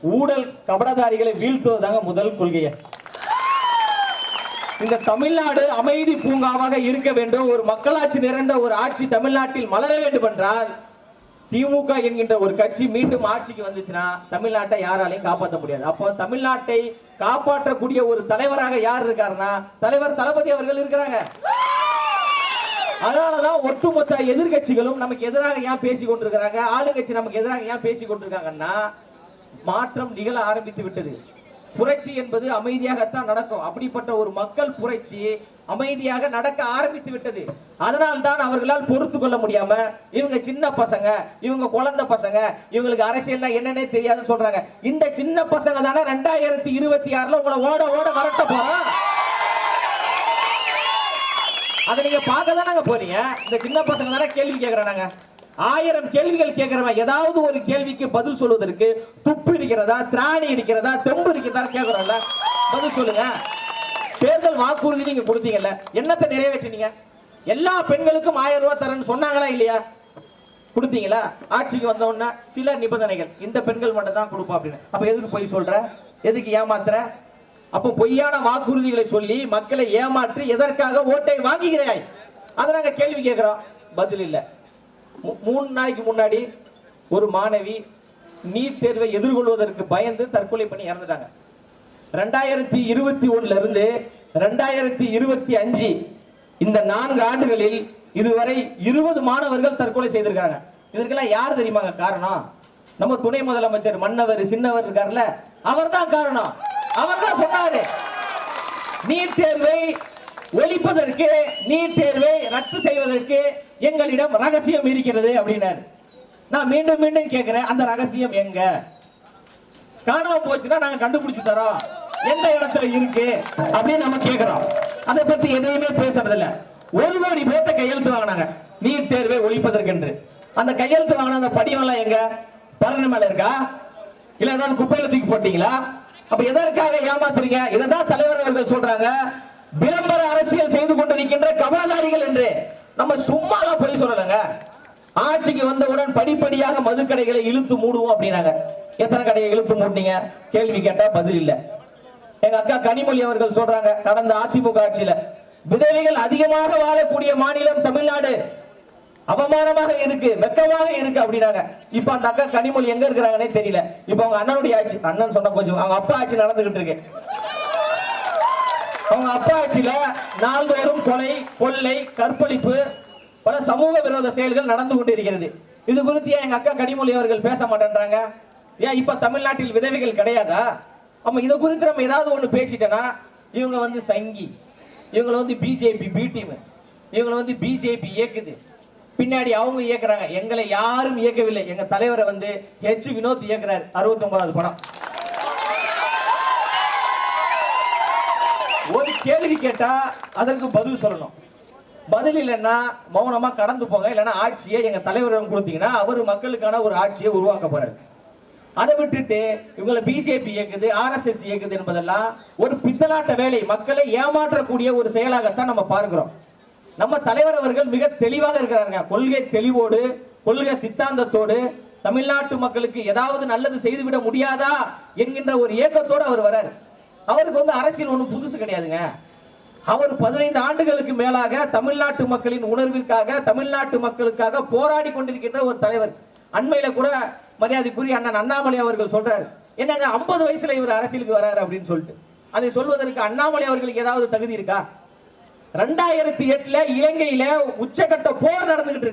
ஊழல் கபடதாரிகளை வீழ்த்துவதாங்க முதல் கொள்கையை. இந்த தமிழ்நாடு அமைதி பூங்காவாக இருக்க வேண்டும். ஒரு மக்களாட்சி நிறைந்த ஒரு ஆட்சி தமிழ்நாட்டில் மலர வேண்டும் என்றால் திமுக என்கின்ற ஒரு கட்சி மீண்டும் ஆட்சிக்கு வந்துச்சுன்னா தமிழ்நாட்டை யாராலையும் காப்பாற்ற முடியாது. அப்போ தமிழ்நாட்டை காப்பாற்றக்கூடிய ஒரு தலைவராக யார் இருக்காருன்னா தலைவர் தளபதி அவர்கள் இருக்கிறாங்க. அதனாலதான் ஒட்டுமொத்த எதிர்கட்சிகளும் நமக்கு எதிராக ஏன் பேசி கொண்டிருக்கிறாங்க? ஆளுங்கட்சி நமக்கு எதிராக ஏன் பேசி கொண்டிருக்காங்கன்னா மாற்றம் நிகழ ஆரம்பித்து விட்டது. புரட்சி என்பது அமைதியாகத்தான் நடக்கும். அப்படிப்பட்ட ஒரு மக்கள் புரட்சி அமைதியாக நடக்க ஆரம்பித்து விட்டது. அதனால்தான் அவர்களால் பொறுத்து கொள்ள முடியாம இவங்க சின்ன பசங்க இவங்க குழந்தை பசங்க இவங்களுக்கு அரசியல் என்னன்னே தெரியாதுன்னு சொல்றாங்க. இந்த சின்ன பசங்க தானே ரெண்டாயிரத்தி இருபத்தி ஆறுல உங்களை ஓட ஓட வரட்ட போறோம் அதை நீங்க பார்க்க தானங்க போறீங்க? இந்த சின்ன பசங்க தானே கேள்வி கேட்கறாங்க ஆயிரம் கேள்விகள் கேட்கிறவன் ஏதாவது ஒரு கேள்விக்கு பதில் சொல்வதற்கு துப்பு இருக்கிறதா திராணி இருக்கிறதா தெம்பு இருக்கிறதா கேட்கிறோம்ல பதில் சொல்லுங்க. தேர்தல் வாக்குறுதி நீங்க கொடுத்தீங்கல்ல என்னத்தை நிறைவேற்றினீங்க? எல்லா பெண்களுக்கும் ஆயிரம் ரூபாய் தரேன்னு சொன்னாங்களா இல்லையா? கொடுத்தீங்களா? ஆட்சிக்கு வந்த உடனே சில நிபந்தனைகள். இந்த பெண்கள் மட்டும் தான் கொடுப்போம் அப்படின்னு. அப்ப எதுக்கு போய் சொல்ற? எதுக்கு ஏமாத்துற? அப்போ பொய்யான வாக்குறுதிகளை சொல்லி மக்களை ஏமாற்றி எதற்காக ஓட்டை வாங்குகிறாய்? அதை நாங்க கேள்வி கேட்கிறோம். பதில் இல்லை. மூணு நாளைக்கு முன்னாடி ஒரு மாணவி நீட் தேர்வை எதிர்கொள்வதற்கு பயந்து தற்கொலை பண்ணி இறந்துட்டாங்க. ரெண்டாயிரத்தி இருபத்தி ஒண்ணுல இருந்து ரெண்டாயிரத்தி இருபத்தி அஞ்சு இந்த நான்கு ஆண்டுகளில் இதுவரை இருபது மாணவர்கள் தற்கொலை செய்திருக்காங்க இதற்கெல்லாம் யார் தெரியுமாங்க காரணம்? நம்ம துணை முதலமைச்சர் மன்னவர் சின்னவர் இருக்கார்ல அவர்தான் காரணம். அவர்தான் சொன்னாரு. நீட் தேர்வை ஒழிப்பதற்கு நீட் தேர்வை ரத்து செய்வதற்கு எங்களிடம் ரகசியம் இருக்கிறது அப்படின்னாரு. நான் மீண்டும் மீண்டும் கேட்கிறேன் அந்த ரகசியம் எங்க? காணாம போச்சுன்னா நாங்க கண்டுபிடிச்சு தரோம். எந்த இடத்துல இருக்கு அப்படின்னு நம்ம கேட்கிறோம் அதை பத்தி எதையுமே பேசுறதில்ல. ஒரு கோடி பேர்த்த கையெழுத்து வாங்கினாங்க நீட் தேர்வை ஒழிப்பதற்கென்று. அந்த கையெழுத்து வாங்கின அந்த படிவெல்லாம் எங்க? பரண மேல இருக்கா? இல்ல ஏதாவது குப்பையில தூக்கி போட்டீங்களா? அப்ப எதற்காக ஏமாத்துறீங்க? இதைதான் தலைவர் அவர்கள் சொல்றாங்க. விளம்பர அரசியல் செய்து கொண்டிருக்கின்ற கபலதாரிகள் என்று நம்ம சும்மாலாம் போய் சொல்லலைங்க. ஆட்சிக்கு வந்தவுடன் படிப்படியாக மதுக்கடைகளை இழுத்து மூடுவோம் அப்படின்னாங்க. எத்தனை கடையை இழுத்து மூட்டீங்க கேள்வி கேட்டா பதில் இல்ல. எங்க அக்கா கனிமொழி அவர்கள் சொல்றாங்க நடந்த அதிமுக ஆட்சியில விதவைகள் அதிகமாக வாழக்கூடிய மாநிலம் தமிழ்நாடு. அவமானமாக இருக்கு வெக்கமாக இருக்கு அப்படின்னாங்க. இப்ப அந்த அக்கா கனிமொழி எங்க இருக்கிறாங்கன்னே தெரியல. இப்ப அவங்க அண்ணனுடைய ஆட்சி அண்ணன் சொன்ன கொஞ்சம் அவங்க அப்பா ஆட்சி நடந்துகிட்டு இருக்கு. அவங்க அப்பா ஆட்சியில நாள்தோறும் கொலை கொள்ளை கற்பழிப்பு பல சமூக விரோத செயல்கள் நடந்து கொண்டிருக்கிறது. இது குறித்து ஏன் எங்க அக்கா கனிமொழி அவர்கள் பேச மாட்டேன்றாங்க? ஏன் இப்ப தமிழ்நாட்டில் விதவைகள் கிடையாதா? நம்ம இதை குறித்து நம்ம ஏதாவது ஒண்ணு பேசிட்டோம்னா இவங்க வந்து சங்கி இவங்க வந்து பிஜேபி பி டீம் இவங்க வந்து பிஜேபி இயக்குது. பின்னாடி அவங்க இயக்குறாங்க. எங்களை யாரும் இயக்கவில்லை. எங்க தலைவரை வந்து ஹெச் வினோத் இயக்குறாரு. அறுபத்தி ஒன்பதாவது படம். ஒரு கேள்வி கேட்டா அதற்கு பதில் சொல்லணும். பதில் இல்லைன்னா மௌனமா கடந்து போங்க இல்லைன்னா ஆட்சியை எங்க தலைவரிடம் கொடுத்தீங்கன்னா அவர் மக்களுக்கான ஒரு ஆட்சியை உருவாக்க போறாரு. அதை விட்டுட்டு இவங்களை பிஜேபி இயக்குது ஆர்எஸ்எஸ் இயக்குது என்பதெல்லாம் ஒரு பித்தலாட்ட வேலை. மக்களை ஏமாற்றக்கூடிய ஒரு செயலாகத்தான் நம்ம பார்க்கிறோம். நம்ம தலைவர் அவர்கள் மிக தெளிவாக இருக்கிறாருங்க. கொள்கை தெளிவோடு கொள்கை சித்தாந்தத்தோடு தமிழ்நாட்டு மக்களுக்கு ஏதாவது நல்லது செய்துவிட முடியாதா என்கின்ற ஒரு ஏக்கத்தோடு அவர் வர்றாரு. அவருக்கு வந்து அரசியல் ஒன்றும் புதுசு கிடையாதுங்க. அவர் பதினைந்து ஆண்டுகளுக்கு மேலாக தமிழ்நாட்டு மக்களின் உணர்விற்காக தமிழ்நாட்டு மக்களுக்காக போராடி கொண்டிருக்கின்ற ஒரு தலைவர். அண்மையில கூட மரியாதைக்குரிய அண்ணன் அண்ணாமலை அவர்கள் சொல்றாரு என்னங்க ஐம்பது வயசுல இவர் அரசியலுக்கு வராரு அப்படின்னு சொல்லிட்டு. அதை சொல்வதற்கு அண்ணாமலை அவர்களுக்கு ஏதாவது தகுதி இருக்கா? ரெண்டாயிரத்தி எட்டுல இலங்கையில உச்சகட்ட போர் நடந்துகிட்டு இருக்கு